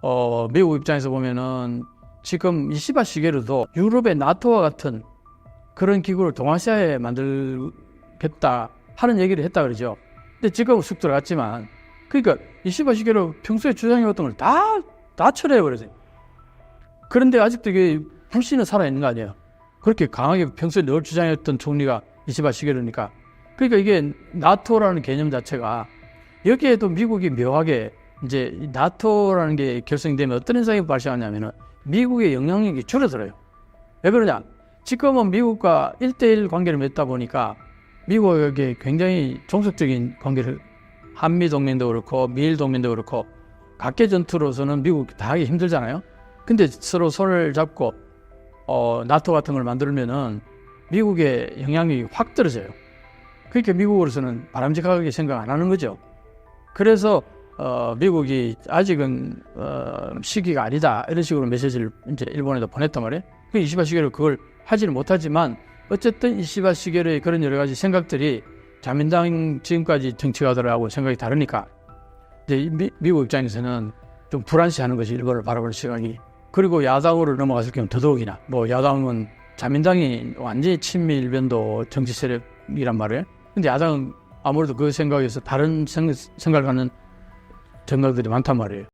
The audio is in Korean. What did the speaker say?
어, 미국 입장에서 보면은 지금 이시바 시게르도 유럽의 나토와 같은 그런 기구를 동아시아에 만들겠다 하는 얘기를 했다 그러죠. 근데 지금 쑥 들어갔지만 그러니까 이시바 시게르 평소에 주장해왔던 걸 다 다 철회해버렸어요. 그런데 아직도 이게 불신은 살아 있는 거 아니에요. 그렇게 강하게 평소에 늘 주장했던 총리가 이시바 시게르니까. 그러니까 이게 나토라는 개념 자체가 여기에도 미국이 묘하게 이제 이 나토라는 게 결성되면 어떤 현상이 발생하냐면은 미국의 영향력이 줄어들어요. 왜 그러냐? 지금은 미국과 1대1 관계를 맺다 보니까 미국에게 굉장히 종속적인 관계를 한미 동맹도 그렇고 미일 동맹도 그렇고 각계 전투로서는 미국 다 하기 힘들잖아요. 근데 서로 손을 잡고 어, 나토 같은 걸 만들면은 미국의 영향력이 확 떨어져요. 그러니까 미국으로서는 바람직하게 생각 안 하는 거죠. 그래서 어, 미국이 아직은 어, 시기가 아니다 이런 식으로 메시지를 이제 일본에도 보냈단 말이에요. 그 이시바 시게로 그걸 하지는 못하지만 어쨌든 이시바 시게로의 그런 여러 가지 생각들이 자민당 지금까지 정치가들하고 생각이 다르니까 이제 이 미, 미국 입장에서는 좀 불안시하는 것이 일본을 바라볼 시각이 그리고 야당으로 넘어갔을 경우 더더욱이나 뭐 야당은 자민당이 완전히 친미 일변도 정치 세력이란 말이에요. 근데 야당은 아무래도 그 생각에서 다른 생, 생각을 하는 정당들이 많단 말이에요.